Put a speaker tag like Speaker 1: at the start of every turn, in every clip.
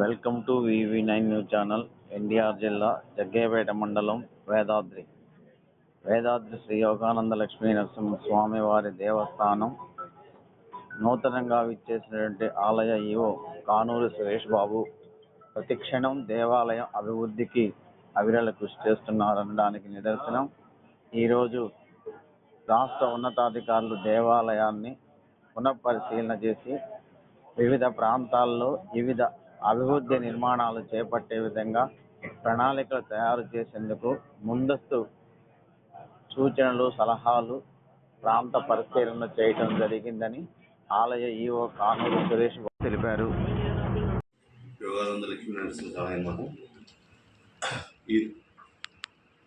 Speaker 1: Welcome to V V nine news channel NTR జిల్లా జగ్గేపేట మండలం వేదాద్రి. వేదాద్రి శ్రీ యోగానంద లక్ష్మీ నరసింహస్వామి వారి దేవస్థానం నూతనంగా విచ్చేసినటువంటి ఆలయ ఈవో కానూరు సురేష్ బాబు ప్రతిక్షణం దేవాలయం అభివృద్ధికి అవిరళ కృషి చేస్తున్నారనడానికి నిదర్శనం. ఈరోజు రాష్ట్ర ఉన్నతాధికారులు దేవాలయాన్ని పునఃపరిశీలన చేసి వివిధ ప్రాంతాల్లో వివిధ అభివృద్ధి నిర్మాణాలు చేపట్టే విధంగా ప్రణాళికలు తయారు చేసేందుకు ముందస్తు సూచనలు సలహాలు ప్రాంత పరిశీలన చేయటం జరిగిందని ఆలయ ఈఓ కానూరు సురేష్ తెలిపారు.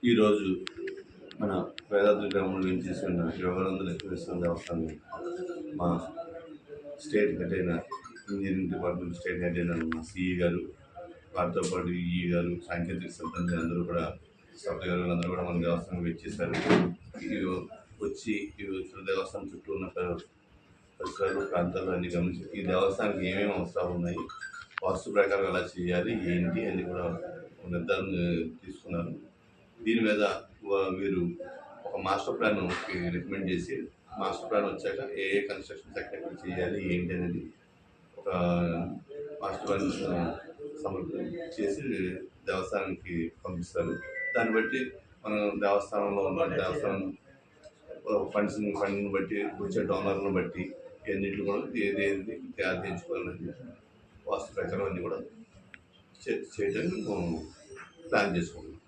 Speaker 2: ఈరోజు మన వేదాద్రి గ్రామం నుంచి చేసిన యోగానంద లక్ష్మీ నరసింహ దేవస్థానం మా స్టేట్ హెడ్ అయిన ఇంజనీరింగ్ డిపార్ట్మెంట్ స్టేట్ హెడ్ అయిన మా సిఈ గారు వారితో పాటు ఈ గారు సాంకేతిక సిబ్బంది అందరూ కూడా సభ్య గారు అందరూ కూడా మన దేవస్థానం వచ్చేసారు వచ్చి ఈ దేవస్థానం చుట్టూ ఉన్న పరిసరాలు ప్రాంతాలు అన్ని గమనించి ఈ దేవస్థానానికి ఏమేమి అవసరాలు ఉన్నాయి వాస్తు ప్రకారం ఎలా చేయాలి ఏంటి అని కూడా నిర్ధారణ తీసుకున్నారు. దీని మీద మీరు ఒక మాస్టర్ ప్లాన్ రికమెండ్ చేసి మాస్టర్ ప్లాన్ వచ్చాక ఏ ఏ కన్స్ట్రక్షన్స్ ఎక్కడ చేయాలి ఏంటి అనేది ఒక మాస్టర్ సమర్పణ చేసి దేవస్థానానికి పంపిస్తారు. దాన్ని బట్టి మనం దేవస్థానంలో ఉన్న దేవస్థానం ఫండ్స్ ఫండ్ని బట్టి వచ్చే డోనర్లను బట్టి ఇవన్నింటిని కూడా ఏది ఏది తయారు చేయించుకోవాలని వాస్తు ప్రకారం అన్నీ కూడా చేయడానికి మనం ప్లాన్ చేసుకుంటున్నాం.